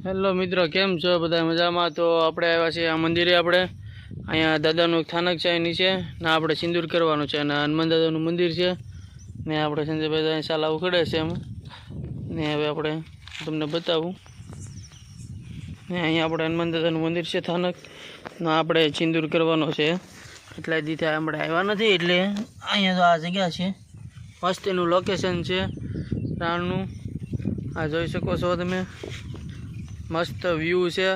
Hello મિત્રો, કેમ છો? બધા મજામાં? તો આપણે આવ્યા છીએ આ મંદિરે આપણે. અહીંયા દાદાનું એક સ્થાનક છે અહીં નીચે ને આપણે સિંદૂર કરવાનું છે, અને હનુમાન દાદાનું મંદિર છે. ને આપણે સંજયભાઈ અહીં શાલા ઉખડે છે એમ. ને હવે આપણે તમને બતાવું. ને અહીંયા આપણે હનુમાન દાદાનું મંદિર છે સ્થાનક ને આપણે સિંદૂર કરવાનો છે. એટલા દીધે આપણે આવ્યા નથી, એટલે અહીંયા તો આ જગ્યા છે. વસ્તીનું લોકેશન છે, રાણનું. આ જોઈ શકો છો તમે. મસ્ત વ્યૂ છે.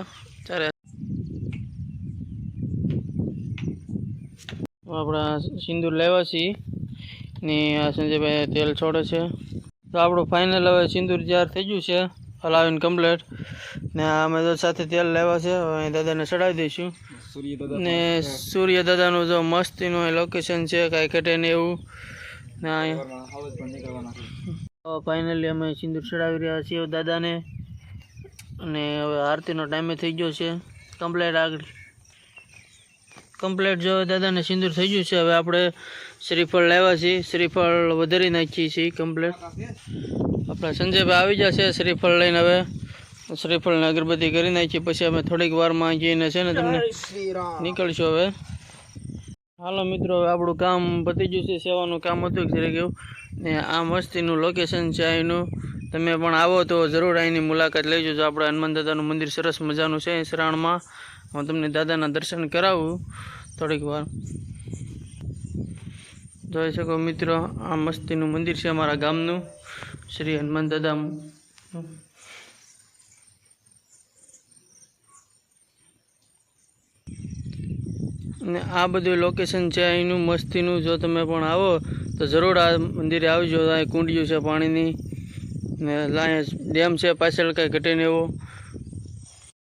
ત્યારે આપણા સિંદૂર લેવા છીએ. ને આ સંજયભાઈ તેલ છોડે છે. તો આપણું ફાઇનલ હવે સિંદૂર તૈયાર થઈ ગયું છે. હલાવીને કમ્પ્લેટ ને અમે તો સાથે તેલ લેવા છે. હવે અહીં દાદાને ચડાવી દઈશું. ને સૂર્ય દાદાનું જો મસ્તીનું લોકેશન છે કાંઈ ઘટે નહીં એવું. ને અહીંયા. ફાઇનલી અમે સિંદૂર ચડાવી રહ્યા છીએ દાદાને. અને હવે આરતીનો ટાઈમે થઈ ગયો છે. કમ્પ્લેટ આગળ. કમ્પ્લેટ જો દાદાને સિંદૂર થઈ ગયું છે હવે આપણે શ્રીફળ લાવ્યા છીએ. શ્રીફળ વધારી નાખીએ છીએ કમ્પ્લેટ આપણા સંજયભાઈ આવી જશે શ્રીફળ લઈને હવે. શ્રીફળને અગરબત્તી કરી નાખીએ પછી અમે થોડીક વારમાં જઈને છે ને તમને નીકળશું હવે. હાલો મિત્રો હવે આપણું કામ પતી ગયું છે સેવાનું કામ હતું ઘરે ગયું. ને આ મસ્તીનું લોકેશન છે અહીંનું. તમે પણ આવો તો જરૂર અહીંની મુલાકાત લેજો. જો આપણે હનુમાન દાદાનું મંદિર સરસ મજાનું છે શરણમાં. હું તમને દાદાના દર્શન કરાવું. થોડીક વાર. જોઈ શકો મિત્રો, આ મસ્તીનું મંદિર છે અમારા ગામનું. શ્રી હનુમાન દાદા ને આ બધું લોકેશન છે અહીંનું મસ્તીનું. જો તમે પણ આવો તો જરૂર આ મંદિરે આવજો. અહીં કુંડિયું છે પાણીની. લાય ડેમ છે પાછળ કંઈ ઘટે નહીં એવો.